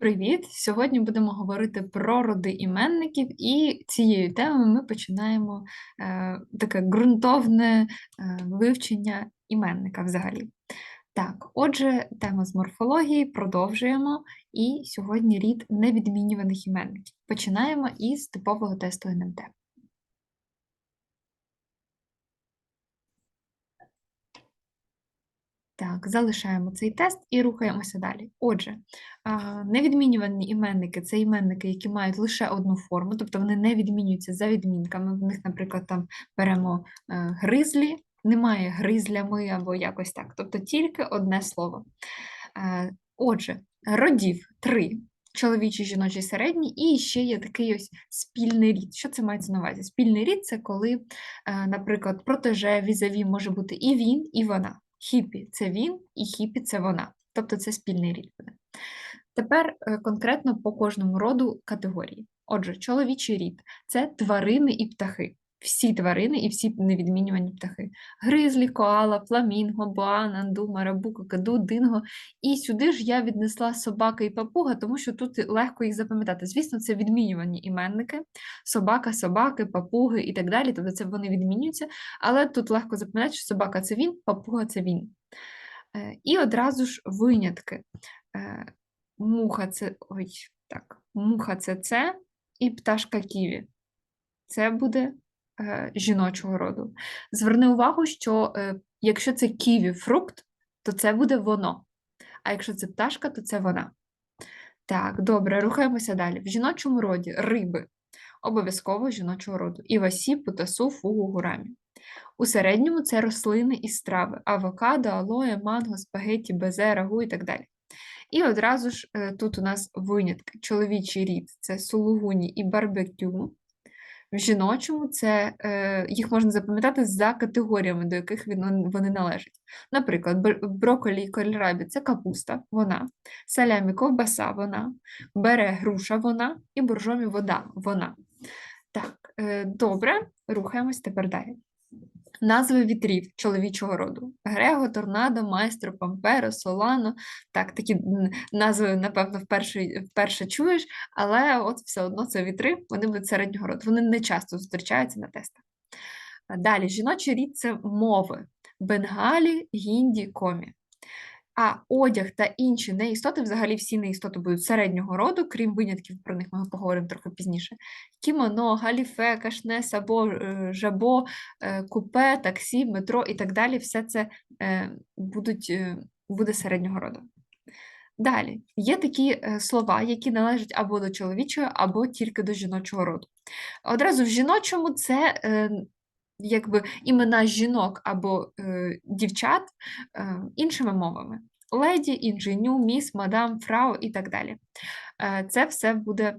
Привіт! Сьогодні будемо говорити про роди іменників, і цією темою ми починаємо е, таке ґрунтовне е, вивчення іменника взагалі. Так, отже, тема з морфології продовжуємо, і сьогодні рід невідмінюваних іменників. Починаємо із типового тесту НМТ. Так, залишаємо цей тест і рухаємося далі. Отже, невідмінювані іменники це іменники, які мають лише одну форму, тобто вони не відмінюються за відмінками. В них, наприклад, там беремо е, гризлі, немає гризлями або якось так, тобто тільки одне слово. Е, Отже, родів три. Чоловічий, жіночий, середній, і ще є такий ось спільний рід. Що це мається на увазі? Спільний рід це коли, е, наприклад, протеже, візаві може бути і він, і вона. Хіпі це він, і хіпі це вона. Тобто це спільний рід буде. Тепер е, конкретно по кожному роду категорії. Отже, чоловічий рід це тварини і птахи. Всі тварини і всі невідмінювані птахи. Гризлі, коала, фламінго, боан, анду, марабу, какаду, динго. І сюди ж я віднесла собака і папуга, тому що тут легко їх запам'ятати. Звісно, це відмінювані іменники: собака, собаки, папуги і так далі. Тобто це вони відмінюються, але тут легко запам'ятати, що собака це він, папуга це він. Е, І одразу ж винятки. Е, Муха це ой, так, муха це це, і пташка ківі. Це буде жіночого роду. Зверни увагу, що е, якщо це ківі фрукт, то це буде воно. А якщо це пташка, то це вона. Так, добре, рухаємося далі. В жіночому роді риби обов'язково жіночого роду. Івасі, путасу, фугу, гурамі. У середньому це рослини і страви: авокадо, алоє, манго, спагетті, безе, рагу і так далі. І одразу ж е, тут у нас винятки. Чоловічий рід це сулугуні і барбекю. В жіночому це е, їх можна запам'ятати за категоріями, до яких він, вони належать. Наприклад, броколі і кольрабі це капуста, вона, салямі ковбаса, вона, бере груша, вона і боржомі вода, вона. Так, е, добре, рухаємось тепер далі. Назви вітрів чоловічого роду: Грего, Торнадо, Майстро, Памперо, Солано. Так, такі назви, напевно, вперше, вперше чуєш, але от все одно це вітри, вони будуть середнього роду. Вони не часто зустрічаються на тестах. Далі, жіночий рід це мови: бенгалі, гінді, комі. А одяг та інші неістоти, взагалі всі неістоти будуть середнього роду, крім винятків, про них ми поговоримо трохи пізніше. Кімоно, галіфе, кашне, сабо, е, жабо, е, купе, таксі, метро і так далі. Все це е, будуть, буде середнього роду. Далі є такі слова, які належать або до чоловічого, або тільки до жіночого роду. Одразу в жіночому це якби імена жінок або е, дівчат е, іншими мовами. Леді, інженю, міс, мадам, фрау і так далі. Е, це все буде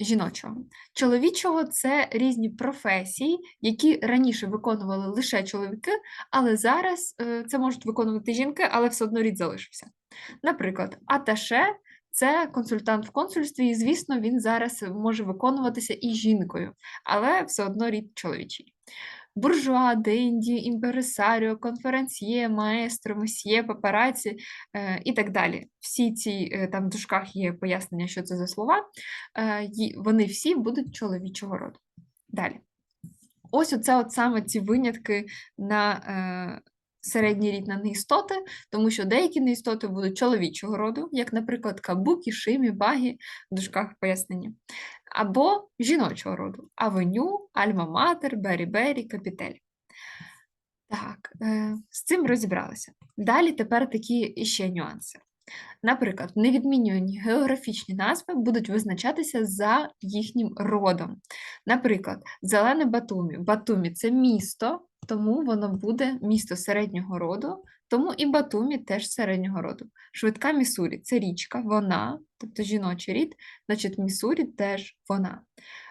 жіночого. Чоловічого це різні професії, які раніше виконували лише чоловіки, але зараз е, це можуть виконувати жінки, але все одно рід залишився. Наприклад, аташе це консультант в консульстві, і, звісно, він зараз може виконуватися і жінкою, але все одно рід чоловічий. Буржуа, денді, імпересаріо, конференціє, маестро, месьє, папараці і так далі. Всі ці е, там в дужках є пояснення, що це за слова, е, вони всі будуть чоловічого роду. Далі. Ось оце от саме ці винятки на е, середній рід на неістоти, тому що деякі неістоти будуть чоловічого роду, як, наприклад, кабукі, шимі, багі, в дужках пояснені, або жіночого роду авеню, альма-матер, бері-бері, капітель. Так, е, з цим розібралися. Далі тепер такі ще нюанси. Наприклад, невідмінювані географічні назви будуть визначатися за їхнім родом. Наприклад, зелене Батумі. Батумі це місто, тому воно буде місто середнього роду, тому і Батумі теж середнього роду. Швидка Місурі це річка, вона, тобто жіночий рід, значить Місурі теж вона.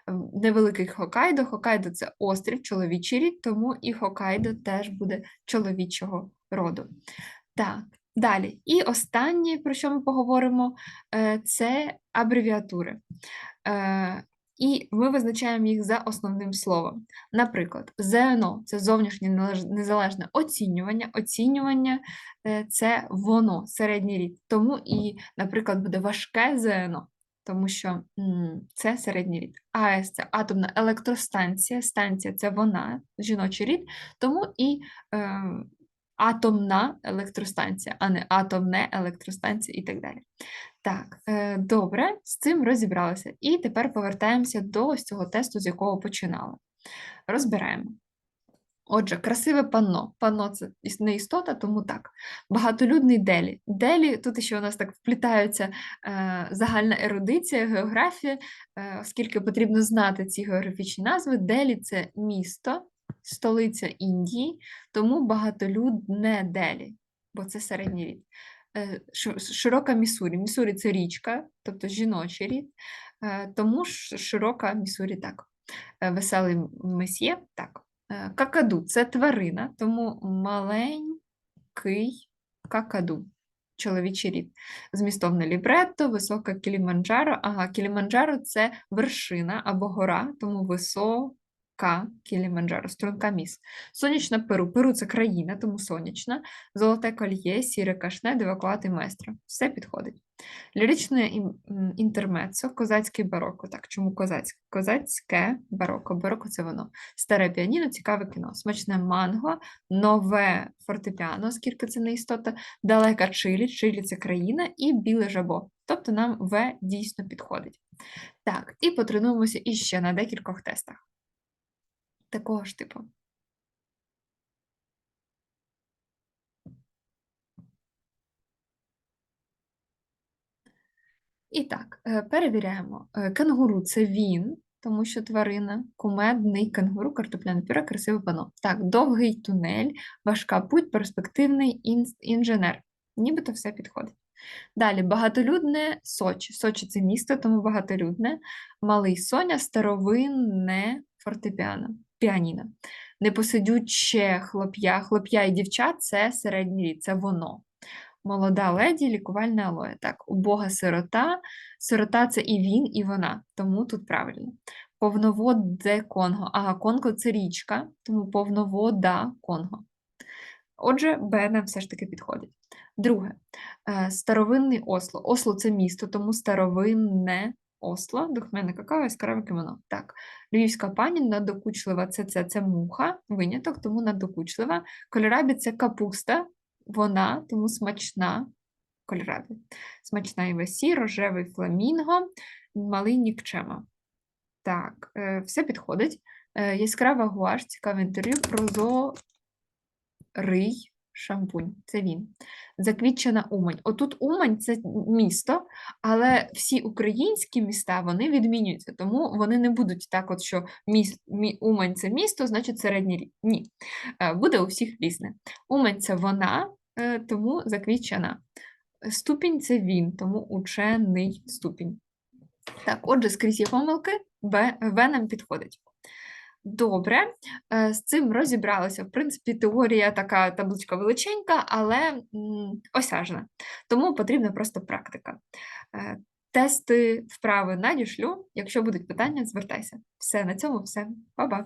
Ем, Невеликий Хокайдо. Хокайдо це острів, чоловічий рід, тому і Хокайдо теж буде чоловічого роду. Так, далі. І останнє, про що ми поговоримо, е, це абревіатури. І ми визначаємо їх за основним словом. Наприклад, ЗНО це зовнішнє незалежне оцінювання. Оцінювання е, це воно, середній рід. Тому і, наприклад, буде важке ЗНО, тому що це середній рід. АЕС це атомна електростанція, станція це вона, жіночий рід, тому і е, атомна електростанція, а не атомне електростанція і так далі. Так, е, добре, з цим розібралися. І тепер повертаємося до ось цього тесту, з якого починали. Розбираємо. Отже, красиве панно. Панно це не істота, тому так. Багатолюдний Делі. Делі, тут ще у нас так вплітаються е, загальна ерудиція, географія, е, оскільки потрібно знати ці географічні назви. Делі це місто, столиця Індії, тому багатолюдне Делі, бо це середній рід. Е, широка Міссурі. Міссурі це річка, тобто жіночий рід, е, тому широка Міссурі так. Е, Веселий месьє так. Какаду це тварина, тому маленький какаду, чоловічий рід. Змістовне лібретто, висока Кіліманджаро. Ага, Кіліманджаро це вершина або гора, тому висока Кіліманджаро, струнка міс. Сонячна Перу. Перу це країна, тому сонячна. Золоте кольє, сіре кашне, девакуати маестро. Все підходить. Ліричне інтермеццо, козацький бароко. Так, чому козацьке? Козацьке бароко. Бароко це воно. Старе піаніно, цікаве кіно. Смачне манго, нове фортепіано, оскільки це не істота, далека Чилі, Чилі це країна, і біле жабо. Тобто нам В дійсно підходить. Так, і потренуємося іще на декількох тестах. Такого ж типу. І так, е, перевіряємо. Е, Кенгуру це він, тому що тварина, кумедний кенгуру, картопляне пюре, красиве пано. Так, довгий тунель, важка путь, перспективний ін- інженер. Нібито все підходить. Далі, багатолюдне Сочі. Сочі це місто, тому багатолюдне. Малий Соня, старовинне фортепіано, піаніно. Непосидюче хлоп'я, хлоп'я і дівчат це середній рід, це воно. Молода леді, лікувальне алоє. Так, убога сирота. Сирота це і він, і вона, тому тут правильно. Повноводе Конго. Ага, Конго це річка, тому повновода Конго. Отже, Б нам все ж таки підходить. Друге, е, старовинний Осло. Осло це місто, тому старовинне Осло, духмяне какао, яскраве кimono. Так, львівська пані надокучлива це, це, це муха, виняток, тому надокучлива. Кольорабі це капуста, вона, тому смачна. Кольорабі. Смачна і весі, рожевий фламінго, малий нікчема. Так, е, все підходить. Е, яскрава гуаш, цікаве інтерв'ю, прозорий шампунь. Це він. Заквітчена Умань. Отут Умань це місто, але всі українські міста вони відмінюються, тому вони не будуть так, от що міс, мі, Умань це місто, значить середній рік. Ні. Е, Буде у всіх різне. Умань це вона, е, тому заквітчена. Ступінь це він, тому учений ступінь. Так, отже, скрізь є помилки, Б, В нам підходить. Добре, е, з цим розібралися. В принципі, теорія така табличка величенька, але осяжна. Тому потрібна просто практика. Е, Тести вправи надішлю. Якщо будуть питання, звертайся. Все, на цьому все. Па-па.